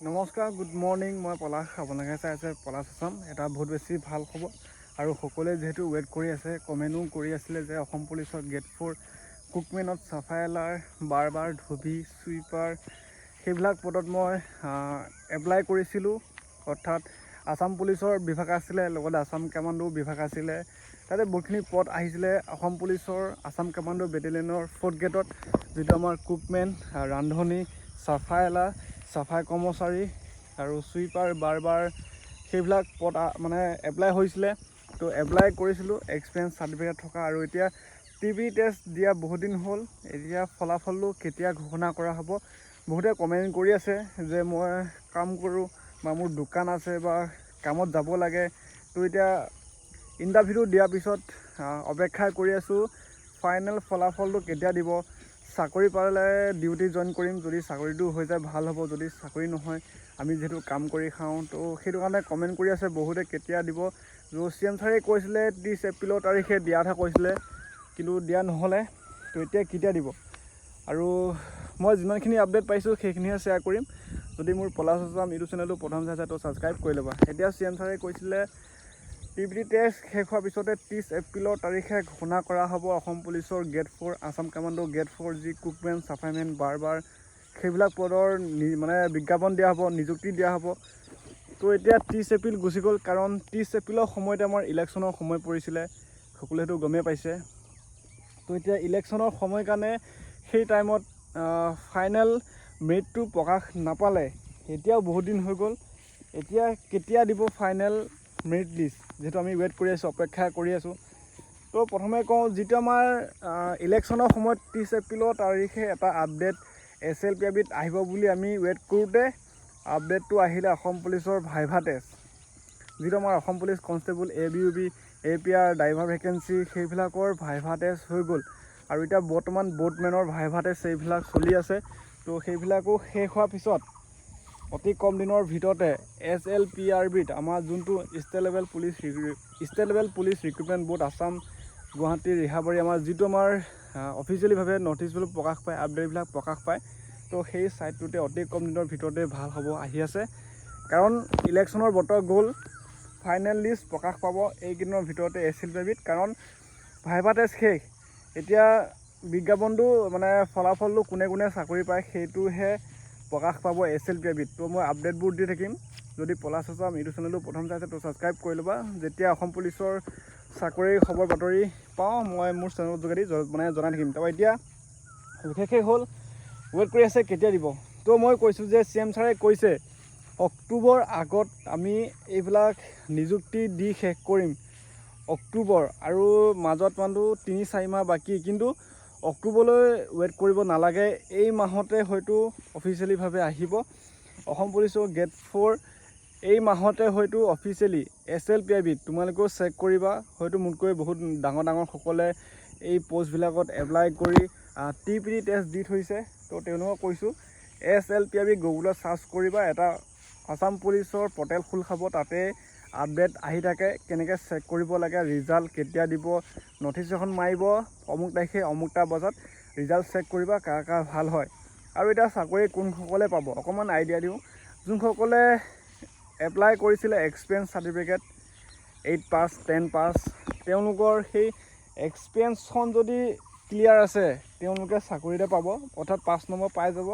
নমস্কাৰ good morning মই পলাশ আপোনালোকে চাই আছে পলাশ আছাম। এটা বহুত বেছি ভাল খবৰ। আৰু সকলোৱে যিহেতু ৱেইট কৰি আছে কমেণ্টো কৰি আছিলে যে অসম পুলিচৰ গেট ফ'ৰ কুকমেনত চাফাইলাৰ বাৰ বাৰ ধুবি চুইপাৰ সেইবিলাক পদত মই এপ্লাই কৰিছিলোঁ। অৰ্থাৎ আছাম পুলিচৰ বিভাগ আছিলে লগতে আছাম কামাণ্ডো বিভাগ আছিলে। তাতে বহুতখিনি পদ আহিছিলে অসম পুলিচৰ আছাম কামাণ্ডো বেটেলিয়নৰ ফ'ৰ্থ গেটত যিটো আমাৰ কুকমেন ৰান্ধনি চাফাইলা চাফাই কৰ্মচাৰী আৰু চুইপাৰ বাৰ বাৰ সেইবিলাক পদ মানে এপ্লাই হৈছিলে। তো এপ্লাই কৰিছিলোঁ এক্সপিৰিয়েঞ্চ চাৰ্টিফিকেট থকা আৰু এতিয়া টি বি টেষ্ট দিয়া বহুত দিন হ'ল। এতিয়া ফলাফলটো কেতিয়া ঘোষণা কৰা হ'ব বহুতে কমেণ্ট কৰি আছে যে মই কাম কৰোঁ বা মোৰ দোকান আছে বা কামত যাব লাগে। তো এতিয়া ইণ্টাৰভিউটো দিয়াৰ পিছত অপেক্ষা কৰি আছোঁ ফাইনেল ফলাফলটো কেতিয়া দিব। চাকৰি পালে ডিউটি জইন কৰিম যদি চাকৰিটো হৈ যায় ভাল হ'ব যদি চাকৰি নহয় আমি যিহেতু কাম কৰি খাওঁ তো সেইটো কাৰণে কমেণ্ট কৰি আছে বহুতে কেতিয়া দিব? ত' চি এম ছাৰে কৈছিলে ত্ৰিছ এপ্ৰিলৰ তাৰিখে দিয়া কথা কৈছিলে কিন্তু দিয়া নহ'লে তো এতিয়া কেতিয়া দিব? আৰু মই যিমানখিনি আপডেট পাইছোঁ সেইখিনিহে শ্বেয়াৰ কৰিম। যদি মোৰ পলাশ আছাম ইউটিউব চেনেলটো প্ৰথম চাইছে তো ছাবস্ক্ৰাইব কৰি ল'বা। এতিয়া চি এম ছাৰে কৈছিলে টি বি টেষ্ট শেষ হোৱাৰ পিছতে ত্ৰিছ এপ্ৰিলৰ তাৰিখে ঘোষণা কৰা হ'ব। অসম পুলিচৰ get for Assam commando get for যি কুকমেন চাফাইমেন বাৰ বাৰ সেইবিলাক পদৰ মানে বিজ্ঞাপন দিয়া হ'ব নিযুক্তি দিয়া হ'ব। তো এতিয়া ত্ৰিছ এপ্ৰিল গুচি গ'ল কাৰণ ত্ৰিছ এপ্ৰিলৰ সময়তে আমাৰ ইলেকশ্যনৰ সময় পৰিছিলে। সকলোৱে সেইটো গমেই পাইছে। তো এতিয়া ইলেকশ্যনৰ সময় কাৰণে সেই টাইমত ফাইনেল মেৰিটটো প্ৰকাশ নাপালে। এতিয়াও বহুত দিন হৈ গ'ল। এতিয়া কেতিয়া দিব ফাইনেল মেৰিট লিষ্ট? যিহেতু আমি ৱেইট কৰি আছোঁ, অপেক্ষা কৰি আছোঁ। তো প্ৰথমে কওঁ, যিটো আমাৰ ইলেকশ্যনৰ সময়ত ত্ৰিছ এপ্ৰিলৰ তাৰিখে এটা আপডেট এছ এল পি আবিত আহিব বুলি আমি ৱেইট কৰোঁতে আপডেটটো আহিলে অসম পুলিচৰ ভাইভা টেষ্ট যিটো আমাৰ Assam police constable A B U B A P R driver vacancy সেইবিলাকৰ ভাইভা টেষ্ট হৈ গ'ল। আৰু এতিয়া বৰ্তমান বোটমেনৰ ভাইভা টেষ্ট এইবিলাক চলি আছে। তো সেইবিলাকো শেষ হোৱাৰ পিছত অতি কম দিনৰ ভিতৰতে এছ এল পি আৰ বিত আমাৰ যোনটো state level police state level police recruitment board, Assam, Guwahati, Rehabari, আমাৰ যিটো আমাৰ অফিচিয়েলিভাৱে ন'টিছ বিলাক প্ৰকাশ পায়, আপডেটবিলাক প্ৰকাশ পায়, তো সেই ছাইটটোতে অতি কম দিনৰ ভিতৰতে ভালো হ'ব আহি আছে। কাৰণ ইলেকশ্যনৰ বতৰ গ'ল, ফাইনেল লিষ্ট প্ৰকাশ পাব এইকেইদিনৰ ভিতৰতে এছ এল পি বিত। কাৰণ ভাইভা টেষ্ট শেষ। এতিয়া বিজ্ঞাপনটো মানে ফলাফলটো কোনে কোনে চাকৰি পায় সেইটোহে প্ৰকাশ পাব এছ এল পি বিত তো মই আপডেটবোৰ দি থাকিম। যদি পলাশ আছাম ইউটিউব চেনেলটো প্ৰথম চাইছে তো ছাবস্ক্ৰাইব কৰি ল'বা। যেতিয়া অসম পুলিচৰ চাকৰিৰ খবৰ বাতৰি পাওঁ মই মোৰ চেনেলৰ যোগেদি মানে জনাই থাকিম। তাৰপৰা এতিয়া বিশেষকৈ হ'ল ৱেইট কৰি আছে কেতিয়া দিব। তো মই কৈছোঁ যে চি এম ছাৰে কৈছে অক্টোবৰ আগত আমি এইবিলাক নিযুক্তি দি শেষ কৰিম। অক্টোবৰ আৰু মাজত মানটো তিনি চাৰি মাহ বাকী। কিন্তু অক্টোবৰলৈ ৱেইট কৰিব নালাগে। এই মাহতে হয়তো অফিচিয়েলিভাৱে আহিব। অসম পুলিচৰ গেট ফ'ৰ এই মাহতে হয়তো officially S L P I বিত তোমালোকেও চেক কৰিবা। হয়তো মোতকৈ বহুত ডাঙৰ ডাঙৰসকলে এই পষ্টবিলাকত এপ্লাই কৰি টি পি ডি টেষ্ট দি থৈছে। তো তেওঁলোকক কৈছোঁ S L P I B গুগলত চাৰ্চ কৰিবা। এটা আছাম পুলিচৰ পৰ্টেল খোল খাব। তাতে আপডেট আহি থাকে কেনেকৈ চেক কৰিব লাগে ৰিজাল্ট কেতিয়া দিব ন'টিছ এখন মাৰিব অমুক তাৰিখে অমুকটা বজাত ৰিজাল্ট চেক কৰিবা কাৰ কাৰ ভাল হয়। আৰু এতিয়া চাকৰি কোনসকলে পাব অকণমান আইডিয়া দিওঁ। যোনসকলে এপ্লাই কৰিছিলে experience certificate eight pass ten pass তেওঁলোকৰ সেই এক্সপিৰিয়েঞ্চখন যদি ক্লিয়াৰ আছে তেওঁলোকে চাকৰি এটা পাব অৰ্থাৎ পাঁচ নম্বৰ পাই যাব।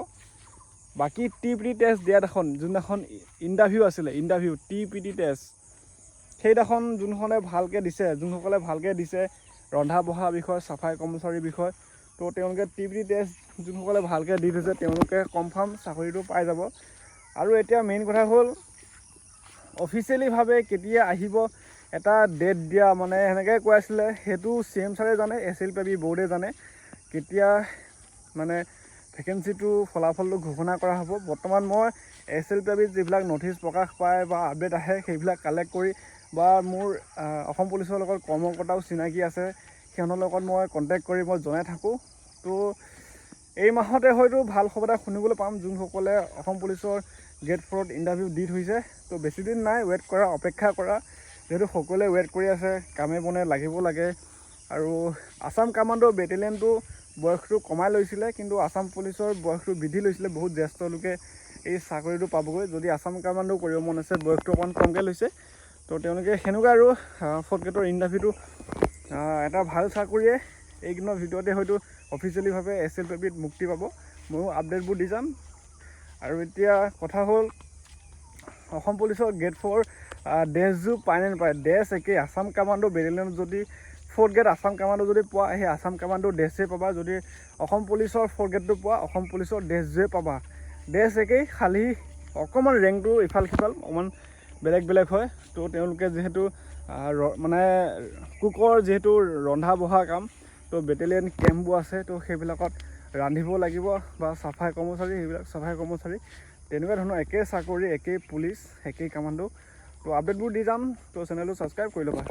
বাকী টি পি টি টেষ্ট দিয়াদিনাখন যোনদিনাখন ইণ্টাৰভিউ আছিলে interview T P T test সেইদিনাখন যোনসকলে ভালকৈ দিছে যোনসকলে ভালকৈ দিছে ৰন্ধা বঢ়া বিষয় চাফাই কৰ্মচাৰীৰ বিষয় তো তেওঁলোকে টি টি টেষ্ট যোনসকলে ভালকৈ দি থৈছে তেওঁলোকে কনফাৰ্ম চাকৰিটো পাই যাব। আৰু এতিয়া মেইন কথা হ'ল অফিচিয়েলিভাৱে কেতিয়া আহিব এটা ডেট দিয়া মানে সেনেকৈ কৈ আছিলে সেইটো চি এম ছাৰে জানে এছ এল পি বি বৰ্ডে জানে। কেতিয়া মানে ভেকেঞ্চিটো ফলাফলটো ঘোষণা কৰা হ'ব বৰ্তমান মই এছ এল পি বিত যিবিলাক ন'টিছ প্ৰকাশ পায় বা আপডেট আহে সেইবিলাক কালেক্ট কৰি বা মোৰ অসম পুলিচৰ লগত কৰ্মকৰ্তাও চিনাকি আছে সিহঁতৰ লগত মই কণ্টেক্ট কৰি মই জনাই থাকোঁ। তো এই মাহতে হয়তো ভাল খবৰ এটা শুনিবলৈ পাম যোনসকলে অসম পুলিচৰ গেট ফ'ৰত ইণ্টাৰভিউ দি থৈছে। তো বেছিদিন নাই ৱেইট কৰা অপেক্ষা কৰা। যিহেতু সকলোৱে ৱেইট কৰি আছে কামে বনে লাগিব লাগে। আৰু আছাম কামাণ্ডো বেটেলিয়নটো বয়সটো কমাই লৈছিলে কিন্তু আছাম পুলিচৰ বয়সটো বৃদ্ধি লৈছিলে। বহুত জ্যেষ্ঠ লোকে এই চাকৰিটো পাবগৈ। যদি আছাম কামাণ্ডো কৰিব মন আছে বয়সটো অকণমান কমকৈ লৈছে। তো তেওঁলোকে সেনেকুৱা আৰু গ্ৰেডৰ ইণ্টাৰভিউটো এটা ভাল চাকৰিয়ে এইকেইদিনৰ ভিতৰতে হয়তো অফিচিয়েলিভাৱে এছ এল পি পিত মুক্তি পাব। ময়ো আপডেটবোৰ দি যাম। আৰু এতিয়া কথা হ'ল অসম পুলিচৰ গেট ফ'ৰ ড্ৰেছযোৰ পায় নে নাপায়। ড্ৰেছ একেই আছাম কামাণ্ডো বেটেলিয়নত যদি ফ'ৰ্থ গ্ৰেড আছাম কামাণ্ডো যদি পোৱা সেই আছাম কামাণ্ডো ড্ৰেছেই পাবা। যদি অসম পুলিচৰ ফ'ৰ্থ গ্ৰেডটো পোৱা অসম পুলিচৰ ড্ৰেছযোৰে পাবা। ড্ৰেছ একেই খালী অকণমান ৰেংকটো ইফাল সিফাল অকণমান বেলেগ বেলেগ হয়। তো তেওঁলোকে যিহেতু মানে কুকৰ যিহেতু ৰন্ধা বঢ়া কাম তো বেটেলিয়ন কেম্পবোৰ আছে তো সেইবিলাকত ৰান্ধিব লাগিব বা চাফাই কৰ্মচাৰী সেইবিলাক চাফাই কৰ্মচাৰী। তেনেকুৱা ধৰণৰ একেই চাকৰি একেই পুলিচ একেই কামাণ্ডো। তো আপডেটবোৰ দি যাম তো চেনেলটো ছাবস্ক্ৰাইব কৰি ল'বা।